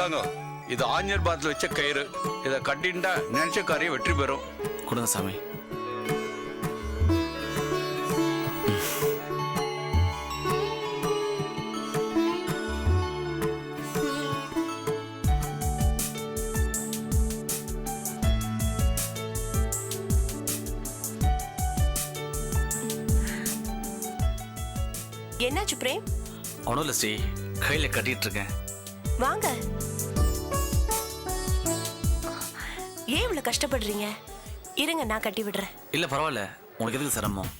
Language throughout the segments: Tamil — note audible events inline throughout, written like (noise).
இந்தாங்க இது ஆஞ்சர் பாத்தில் வச்ச கயிறு. இதை கட்டின்டா நினைச்ச காரியம் வெற்றி பெறும். கொடுங்க சாமி. என்னாச்சு பிரேம்? ஒன்றும் இல்லை ஸ்ரீ. கையில் கட்டிட்டு இருக்கேன். வாங்க. ஏன் இவ்வளவு கஷ்டப்படுறீங்க? இருங்க நான் கட்டி விடுறேன். இல்லை பரவாயில்ல. உனக்கு எதுக்கு சிரமம்?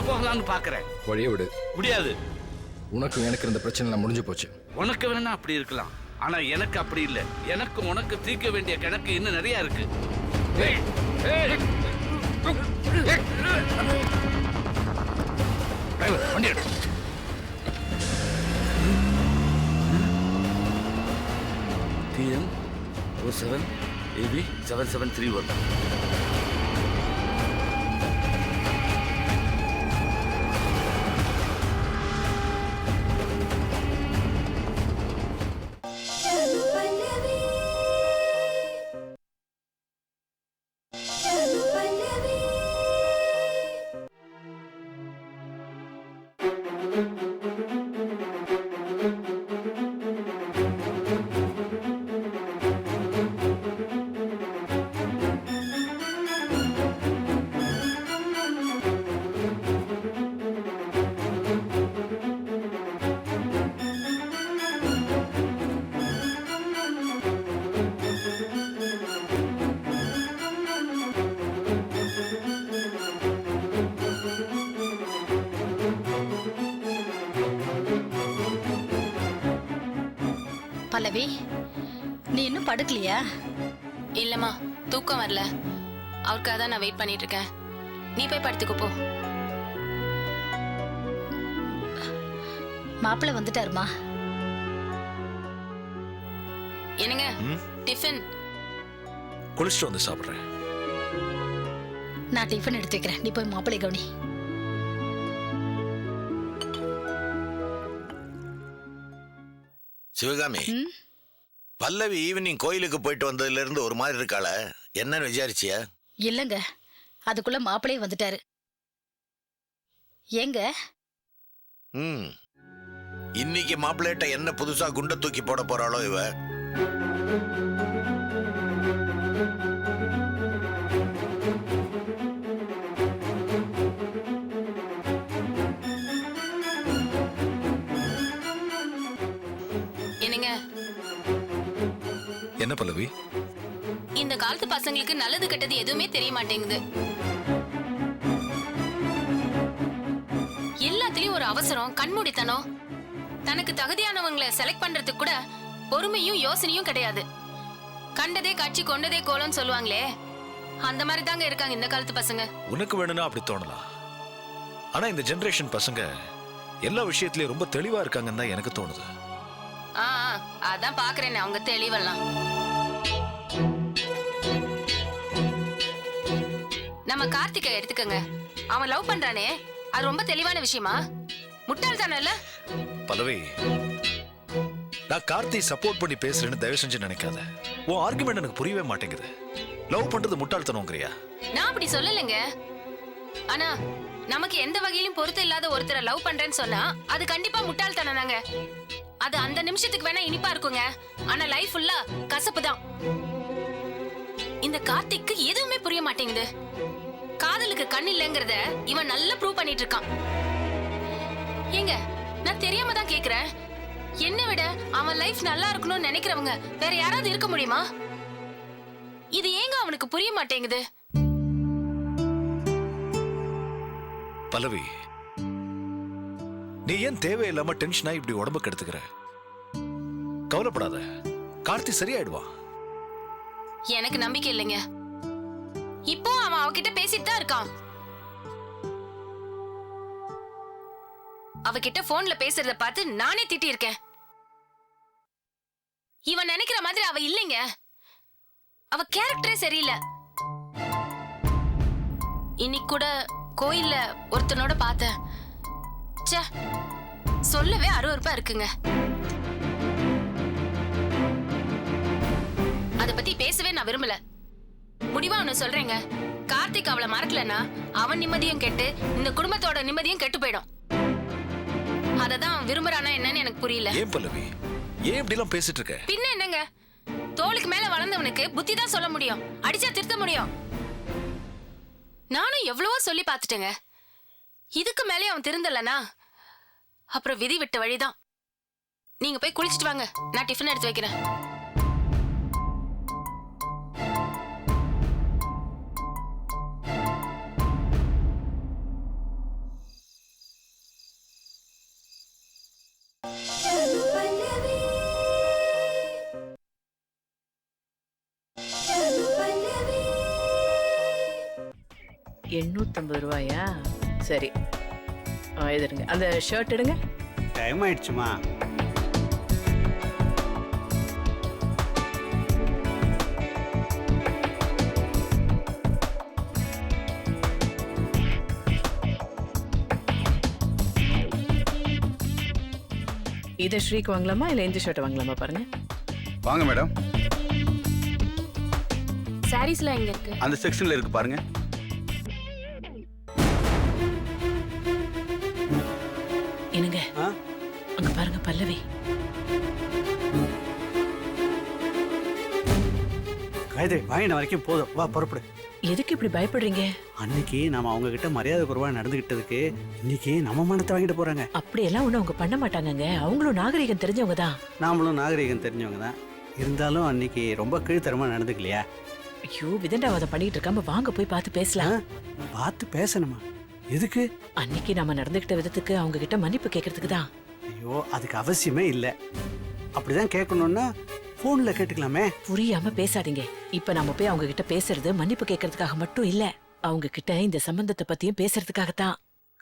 தப்பிச்சு போகலாம்னு பாக்குறேன். வழியை விடு. முடியாது. உனக்கும் எனக்கு இருந்த பிரச்சனைலாம் முடிஞ்சு போச்சு. உனக்கு வேணா அப்படி இருக்கலாம். ஆனா எனக்கு அப்படி இல்ல. எனக்கு உனக்கு தீர்க்க வேண்டிய கணக்கு இன்னும் நிறைய இருக்கு. ஏய், ஏய். டிரைவர், வண்டி எடு. TM 07 AB 7731. பல்லவி நீ இன்னும் படுக்கலையா? இல்லம்மா தூக்கம் வரல. அவருக்காக தான் நான் வெயிட் பண்ணிட்டு இருக்கேன் நீ போய் படுத்துக்கோ போ. மாப்பிள்ளை வந்துட்டாருமா? என்னங்க? டிஃபன் குளிச்சுட்டு வந்து சாப்பிட்றேன். நான் டிஃபன் எடுத்து வைக்கிறேன். நீ போய் மாப்பிள்ளை கவனி. சிவகாமி? பல்லவி ஈவினிங் கோயிலுக்கு போயிட்டு வந்ததுல இருந்து ஒரு மாதிரி இருக்காள? என்னன்னு விசாரிச்சியா? இல்லைங்க. அதுக்குள்ள மாப்பிள்ளையே வந்துட்டாரு. ஏங்க? ம். இன்னைக்கு மாப்பிள்ளைகிட்ட என்ன புதுசா குண்டை தூக்கி போட போறாளோ இவ? என்ன பல்லவி? இந்த காலத்து பசங்களுக்கு நல்லது கெட்டது எதுவுமே தெரிய மாட்டேங்குது. எல்லாத்துலயும் ஒரு அவசரம் கண்மூடித்தனம். தனக்கு தகுதியானவங்களை செலக்ட் பண்றதுக்கு கூட பொறுமையும் யோசனையும் கிடையாது. கண்டதே காட்சி கொண்டதே கோலம்னு சொல்லுவாங்களே அந்த மாதிரி தாங்க இருக்காங்க இந்த காலத்து பசங்க. உனக்கு வேணும்னா அப்படி தோணலாம். ஆனா இந்த ஜெனரேஷன் பசங்க எல்லா விஷயத்திலயும் ரொம்ப தெளிவா இருக்காங்கன்னு தான் எனக்கு தோணுது. ஆ ஆ, அதான் பாக்குறேனே அவங்க தெளிவெல்லாம். நம்ம கார்த்திகை எடுத்துக்கங்க. அவன் லவ் பண்றானே. அது ரொம்ப தெளிவான விஷயமா? முட்டாள்தானே இல்ல பல்லவி நான் கார்த்தி சப்போர்ட் பண்ணி பேசுறேன்னு தயவு செஞ்சு நினைக்காத. உன் ஆர்குமெண்ட் எனக்கு புரியவே மாட்டேங்குது. லவ் பண்றது முட்டாள்தனம்ங்கறியா? நான் அப்படி சொல்லலைங்க. ஆனா நமக்கு எந்த வகையிலும் பொருத்தம் இல்லாத ஒருத்தரை லவ் பண்றேன்னு சொன்னா அது கண்டிப்பா முட்டாள்தனம் தாங்க அது அந்த நிமிஷத்துக்கு வேணா இனிப்பா இருக்குங்க. ஆனா லைஃப் ஃபுல்லா கசப்பு தான். இந்த கார்த்திக்கு எதுவுமே புரிய மாட்டேங்குது. காதலுக்கு கண் இல்லைங்கிறத இவன் நல்லா ப்ரூவ் பண்ணிட்டு இருக்கான் ஏங்க நான் தெரியாம தான் கேக்குறேன். என்னை விட அவன் லைஃப் நல்லா இருக்கணும்னு நினைக்கிறவங்க வேற யாராவது இருக்க முடியுமா? இது ஏங்க அவனுக்கு புரிய மாட்டேங்குது? பல்லவி நீ ஏன் தேவையில்லாம டென்ஷனா இப்படி உடம்பு கெடுத்துக்கிற கவலைப்படாத கார்த்தி சரியாயிடுவான். எனக்கு நம்பிக்கை இல்லைங்க. அவகிட்ட பேசிட்டு தான் இருக்கான். அவகிட்ட போன்ல பேசுறத பார்த்து நானே திட்டி இருக்கேன் இவன் நினைக்கிற மாதிரி அவ இல்லைங்க. அவ கேரக்டரே சரியில்லை. இன்னைக்கு கூட கோயில்ல ஒருத்தனோட பார்த்தேன். ச்சே சொல்லவே அருவருப்பா இருக்குங்க. அத பத்தி பேசவே நான் விரும்பல. முடிவா ஒண்ணு சொல்றேங்க. கார்த்திக் அவளை மறக்கலனா அவன் நிம்மதியும் கெட்டு இந்த குடும்பத்தோட நிம்மதியும் கெட்டு போயிடும். அததான் அவன் விரும்புறானா என்னன்னு எனக்கு புரியல. ஏன் பல்லவி? ஏன் இப்படி எல்லாம் பேசிட்டு இருக்க? பின்ன என்னங்க? தோளுக்கு மேல வளர்ந்தவனுக்கு புத்தி தான் சொல்ல முடியும். அடிச்சா திருத்த முடியும். நானும் எவ்வளவோ சொல்லி பார்த்துட்டேங்க. இதுக்கு மேலே அவன் திருந்தலனா அப்புறம் விதி விட்ட வழிதான். நீங்க போய் குளிச்சிட்டு வாங்க. நான் டிஃபன் எடுத்து வைக்கிறேன். எண்ணூத்தம்பது ரூபாயா? சரி. எடுங்க. அந்த ஷர்ட் எடுங்க. டைம் ஆயிடுச்சுமா? இதை ஸ்ரீக்கு வாங்கலாமா? இல்லை இந்த ஷர்ட் வாங்கலாமா பாருங்க. வாங்க மேடம் சாரீஸ்லாம் எங்க இருக்கு? அந்த செக்ஷன்ல இருக்கு பாருங்க. பல்லவி காயத்ரி வாங்கின வரைக்கும் போதும். வா புறப்படு. எதுக்கு இப்படி பயப்படுறீங்க? அன்னைக்கு நாம அவங்க கிட்ட மரியாதை குறைவா நடந்துகிட்டதுக்கு இன்னைக்கு நம்ம மனத்தை வாங்கிட்டு போறாங்க. அப்படியெல்லாம் ஒன்றும் அவங்க பண்ண மாட்டாங்கங்க. அவங்களும் நாகரிகம் தெரிஞ்சவங்க தான். நாமளும் நாகரிகம் தெரிஞ்சவங்க தான். இருந்தாலும் அன்னைக்கு ரொம்ப கீழ்த்தரமா நடந்துக்கலையா? ஐயோ விதண்டாவாதம் பண்ணிட்டு இருக்காம வாங்க போய் பார்த்து பேசலாம். பார்த்து பேசணுமா? எதுக்கு? அன்னைக்கு நாம நடந்துகிட்ட விதத்துக்கு அவங்க கிட்ட மன்னிப்பு கேட்கறதுக்கு தான். ஐயோ அதுக்கு அவசியமே இல்லை. அப்படிதான் கேட்கணும்னா போன்ல கேட்டுக்கலாமே. புரியாம பேசாதீங்க. இப்ப நாம போய் அவங்க கிட்ட பேசுறது மன்னிப்பு கேட்கறதுக்காக மட்டும் இல்ல. அவங்க கிட்ட இந்த சம்பந்தத்தை பத்தியும் பேசுறதுக்காகத்தான்.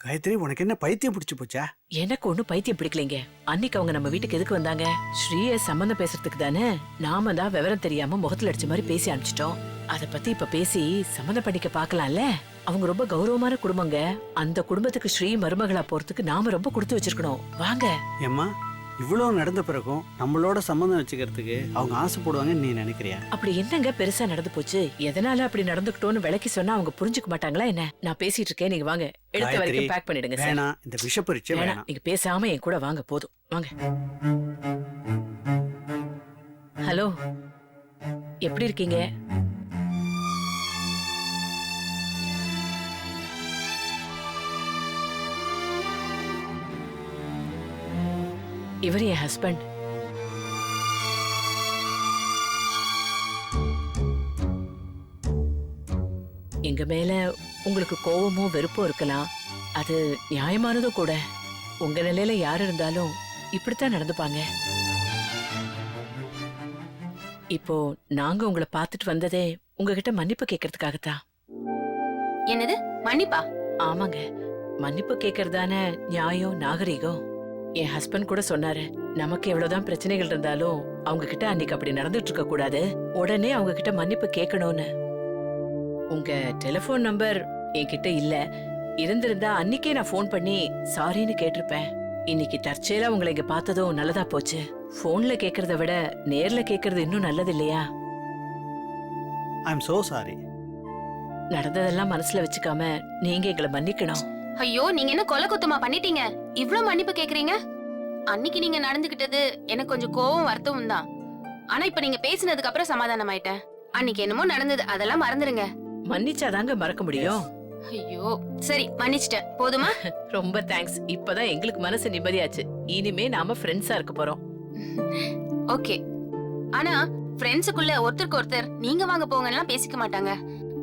காயத்ரி உனக்கு என்ன பைத்தியம் பிடிச்சு போச்சா? எனக்கு ஒண்ணும் பைத்தியம் பிடிக்கலைங்க. அன்னைக்கு அவங்க நம்ம வீட்டுக்கு எதுக்கு வந்தாங்க? ஸ்ரீய சம்மந்தம் பேசுறதுக்கு தானே? நாம தான் விவரம் தெரியாம முகத்துல அடிச்ச மாதிரி பேசி அனுப்பிச்சிட்டோம். அத பத்தி இப்ப பேசி சம்மந்தம் பண்ணிக்க பாக்கலாம்ல அவங்க ரொம்ப கௌரவமான குடும்பங்க. அந்த குடும்பத்துக்கு ஸ்ரீ மருமகளா போறதுக்கு நாம ரொம்ப கொடுத்து வச்சிருக்கணும். வாங்க. ஏம்மா இவ்வளோ நடந்த பிறகும் நம்மளோட சம்மந்தம் வச்சுக்கிறதுக்கு அவங்க ஆசைப்படுவாங்கன்னு நீ நினைக்கிறியா? அப்படி என்னங்க பெருசா நடந்து போச்சு? எதனால அப்படி நடந்துக்கிட்டோன்னு விளக்கி சொன்னா அவங்க புரிஞ்சுக்க மாட்டாங்களா என்ன? நான் பேசிட்டு இருக்கேன் நீங்க வாங்க. எடுத்த வரைக்கும் பேக் பண்ணிடுங்க சார் வேணாம் இந்த விஷ பரீட்சை வேணாம். நீங்க பேசாம என் கூட வாங்க போதும். வாங்க. ஹலோ எப்படி இருக்கீங்க? இவர் என் ஹஸ்பண்ட் எங்க மேல உங்களுக்கு கோவமோ வெறுப்போ இருக்கலாம். அது நியாயமானதும் கூட. உங்க நிலையில யார் இருந்தாலும் இப்படித்தான் நடந்துப்பாங்க. இப்போ நாங்க உங்களை பார்த்துட்டு வந்ததே உங்ககிட்ட மன்னிப்பு கேட்கறதுக்காகத்தான். என்னது? மன்னிப்பா? ஆமாங்க. மன்னிப்பு கேட்கறதான நியாயம் நாகரிகம். என் ஹஸ்பண்ட் கூட சொன்னாரு நமக்கு எவ்வளவுதான் பிரச்சனைகள் இருந்தாலும் அவங்க கிட்ட அன்னைக்கு அப்படி நடந்துட்டு இருக்க கூடாது. உடனே அவங்க கிட்ட மன்னிப்பு கேட்கணும்னு. உங்க டெலிபோன் நம்பர் என்கிட்ட இல்ல. இருந்திருந்தா அன்னைக்கே நான் ஃபோன் பண்ணி சாரின்னு கேட்டிருப்பேன். இன்னைக்கு தற்செயலா உங்களை இங்க பார்த்ததும் நல்லதா போச்சு. போன்ல கேக்குறத விட நேர்ல கேக்குறது இன்னும் நல்லது இல்லையா? ஐ எம் சோ சாரி நடந்ததெல்லாம் மனசுல வச்சுக்காம நீங்க எங்களை மன்னிக்கணும். ஐயோ நீங்க என்ன கொலை குத்தமா பண்ணிட்டீங்க? இவ்ளோ மன்னிப்பு கேக்குறீங்க? அன்னைக்கு நீங்க நடந்துகிட்டது எனக்கு கொஞ்சம் கோவம் வருத்தமும் தான். ஆனா இப்ப நீங்க பேசினதுக்கு அப்புறம் சமாதானம் ஆயிட்டேன் அன்னைக்கு என்னமோ நடந்தது அதெல்லாம் மறந்துருங்க. மன்னிச்சாதாங்க மறக்க முடியும். ஐயோ. சரி மன்னிச்சிட்டேன். போதுமா? (laughs) ரொம்ப தேங்க்ஸ் இப்பதான் எங்களுக்கு மனசு நிம்மதியாச்சு. இனிமே நாம ஃப்ரெண்ட்ஸா இருக்க போறோம். (laughs) ஓகே ஆனா ஃப்ரெண்ட்ஸுக்குள்ள ஒருத்தருக்கு ஒருத்தர் நீங்க வாங்க போங்கலாம் பேசிக்க மாட்டாங்க.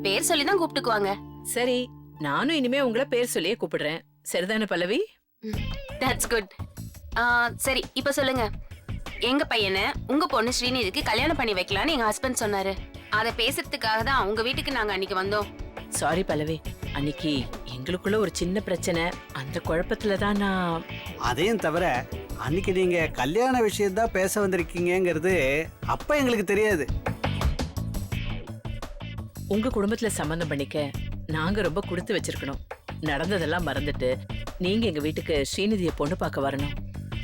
பேர் சொல்லி தான் கூப்பிட்டுக்குவாங்க. சரி நானும் இனிமே உங்களை பேர் சொல்லியே கூப்பிடுறேன். சரிதானே பல்லவி? தட்ஸ் குட் சரி இப்ப சொல்லுங்க. எங்க பையனை உங்க பொண்ணு ஸ்ரீநிதிக்கு கல்யாணம் பண்ணி வைக்கலாம்னு எங்க ஹஸ்பண்ட் சொன்னாரு. அத பேசுறதுக்காக தான் உங்க வீட்டுக்கு நாங்க அன்னைக்கு வந்தோம். சாரி பல்லவி. அன்னைக்கு எங்களுக்குள்ள ஒரு சின்ன பிரச்சனை. அந்த குழப்பத்துல தான் நான் அதையும் தவிர அன்னைக்கு நீங்க கல்யாண விஷயம் தான் பேச வந்திருக்கீங்கங்கிறது அப்ப எங்களுக்கு தெரியாது. உங்க குடும்பத்துல சம்பந்தம் பண்ணிக்க நாங்க ரொம்ப கொடுத்து வச்சிருக்கணும். நடந்ததெல்லாம் மறந்துட்டு நீங்க எங்க வீட்டுக்கு ஸ்ரீநிதியை பொண்ணு பார்க்க வரணும்.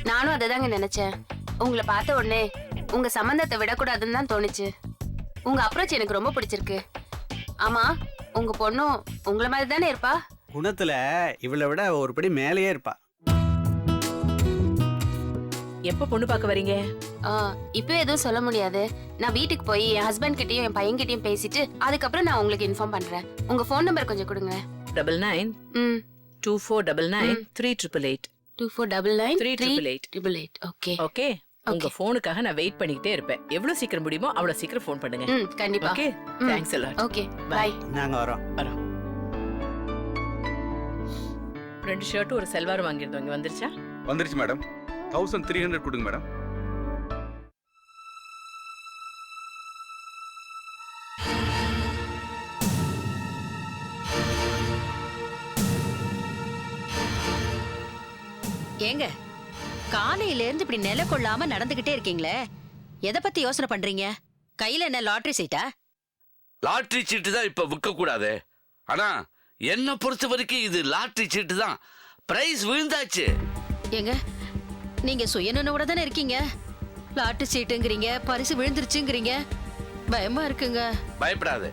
நானும் அதை தாங்க நினைச்சேன். உங்களை பார்த்த உடனே உங்க சம்பந்தத்தை விடக்கூடாதுன்னு தான் தோணுச்சு. உங்க அப்ரோச் எனக்கு ரொம்ப பிடிச்சிருக்கு. ஆமா உங்க பொண்ணும் உங்கள மாதிரி தானே இருப்பா? குணத்துல இவளை விட ஒரு படி மேலேயே இருப்பா. எப்ப பொண்ணு பார்க்க வரீங்க? ஆ, இப்போ எதுவும் சொல்ல முடியாது. நான் வீட்டுக்கு போய் என் ஹஸ்பண்ட் கிட்டயும் என் பையன் கிட்டயும் பேசிட்டு அதுக்கப்புறம் நான் உங்களுக்கு இன்ஃபார்ம் பண்றேன். உங்க ஃபோன் நம்பர் கொஞ்சம் கொடுங்க டபுள் நைன் ம். Two four double nine three triple eight two four double nine three triple eight triple eight okay okay உங்க போனுக்காக நான் வெயிட் பண்ணிக்கிட்டே இருப்பேன். எவ்வளவு சீக்கிரம் முடியுமோ அவ்வளவு சீக்கிரம் ஃபோன் பண்ணுங்க. ம் கண்டிப்பா. ஓகே. தேங்க்ஸ் எல்லாம் ஓகே. பாய் நாங்க வரோம். வரோம். ரெண்டு ஷர்ட்டும் ஒரு செல்வாரும் வாங்கியிருந்தோம். இங்க வந்துருச்சா? வந்துருச்சு மேடம் தௌசண்ட் த்ரீ ஹண்ட்ரட் கொடுங்க மேடம் காலையில இருந்து இப்படி நில கொள்ளாம நடந்துகிட்டே இருக்கீங்களே? எதை பத்தி யோசனை பண்றீங்க? கையில என்ன லாட்டரி சீட்டா? லாட்ரி சீட்டு தான் இப்ப விற்க கூடாது ஆனா என்ன பொறுத்த வரைக்கும் இது லாட்ரி சீட்டு தான். பிரைஸ் விழுந்தாச்சு. ஏங்க நீங்க சுயநனவோட தானே இருக்கீங்க? லாட்டரி சீட்டுங்கிறீங்க பரிசு விழுந்துருச்சுங்கிறீங்க. பயமா இருக்குங்க. பயப்படாத.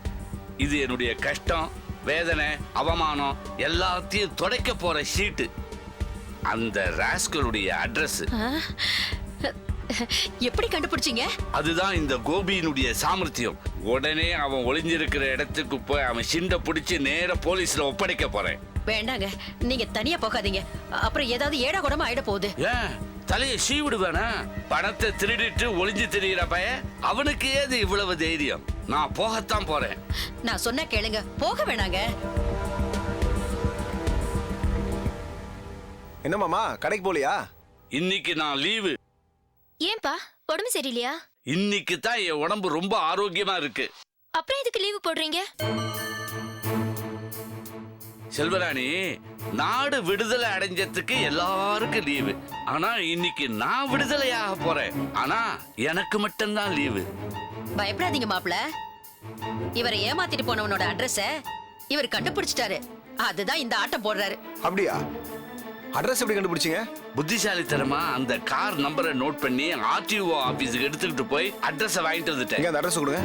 இது என்னுடைய கஷ்டம் வேதனை அவமானம் எல்லாத்தையும் துடைக்க போற ஷீட்டு அந்த ராஸ்கலுடைய அட்ரஸ்? எப்படி கண்டுபிடிச்சீங்க? அதுதான் இந்த கோபியினுடைய சாமர்த்தியம். உடனே அவன் ஒளிஞ்சிருக்கிற இடத்துக்கு போய் அவன் சிண்ட பிடிச்சி நேர போலீஸ்ல ஒப்படைக்க போறேன். வேண்டாங்க. நீங்க தனியா போகாதீங்க. அப்புறம் ஏதாவது ஏடா கூடமா ஆயிட போகுது. தலையை சீவிடுவேனா? பணத்தை திருடிட்டு ஒளிஞ்சு திரியிற பையன் அவனுக்கு ஏது இவ்வளவு தைரியம்? நான் போகத்தான் போறேன். நான் சொன்னா கேளுங்க. போக வேணாங்க. என்ன மாமா கடைக்கு போலியா இன்னைக்கு நான் லீவு. ஏன்பா உடம்பு சரியில்லையா? இன்னைக்கு தான் என் உடம்பு ரொம்ப ஆரோக்கியமா இருக்கு. அப்புறம் எதுக்கு லீவு போடுறீங்க? செல்வராணி நாடு விடுதலை அடைஞ்சதுக்கு எல்லாருக்கும் லீவு. ஆனா இன்னைக்கு நான் விடுதலையாக போறேன். ஆனா எனக்கு மட்டும்தான் லீவு. பயப்படாதீங்க மாப்ள இவரை ஏமாத்திட்டு போனவனோட அட்ரஸ இவர் கண்டுபிடிச்சிட்டாரு. அதுதான் இந்த ஆட்டம் போடுறாரு. அப்படியா? அட்ரஸ் எப்படி கண்டுபிடிச்சீங்க? புத்திசாலித்தனமா அந்த கார் நம்பரை நோட் பண்ணி ஆர்டிஓ ஆபீஸுக்கு எடுத்துக்கிட்டு போய் அட்ரஸை வாங்கிட்டு வந்துட்டேன். எங்க அந்த அட்ரஸ் கொடுங்க.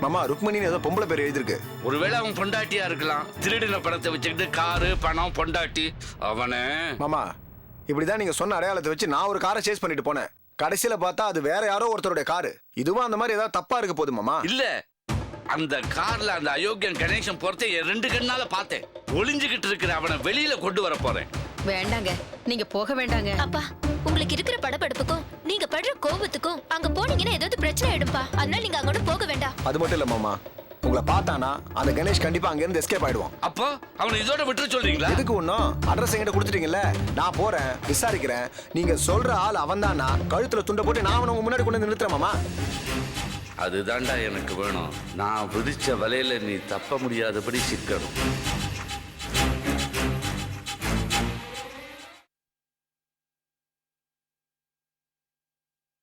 மாமா ருக்மணின்னு ஏதோ பொம்பளை பேர் எழுதிருக்கு ஒருவேளை அவன் பொண்டாட்டியா இருக்கலாம். திருடின பணத்தை வச்சுக்கிட்டு காரு பணம் பொண்டாட்டி. அவனை. மாமா இப்படிதான் நீங்க சொன்ன அடையாளத்தை வச்சு நான் ஒரு காரை சேஸ் பண்ணிட்டு போனேன். கடைசியில பார்த்தா அது வேற யாரோ ஒருத்தருடைய காரு. இதுவும் அந்த மாதிரி ஏதாவது தப்பா இருக்க போகுது மாமா? இல்ல. அந்த கார்ல அந்த அயோக்கியன் கணேசன் பொறுத்த ரெண்டு கண்ணால பார்த்தேன். ஒளிஞ்சுகிட்டு இருக்கிற அவனை வெளியில கொண்டு வர போறேன். வேண்டாங்க. நீங்க போக வேண்டாங்க. அப்பா உங்களுக்கு இருக்கிற படபடுப்புக்கும் நீங்க படுற கோபத்துக்கும் அங்க போனீங்கன்னா ஏதாவது பிரச்சனை ஆயிடும்பா. அதனால நீங்க அங்க போக வேண்டாம். அது மட்டும் இல்ல உங்களை பார்த்தானா அந்த கணேஷ் கண்டிப்பா அங்க இருந்து எஸ்கேப் ஆயிடுவான். அப்போ அவனை இதோட விட்டுற சொல்றீங்களா? எதுக்கு ஒன்றும் அட்ரஸ் எங்கிட்ட கொடுத்துட்டீங்கல்ல. நான் போறேன் விசாரிக்கிறேன். நீங்க சொல்ற ஆள் அவன் தானா கழுத்துல துண்டை போட்டு நான் அவனை உங்க முன்னாடி கொண்டு வந்து நிறுத்துறேன் மாமா. அதுதான்டா எனக்கு வேணும். நான் விதிச்ச வலையில நீ தப்ப முடியாதபடி சிக்கணும்.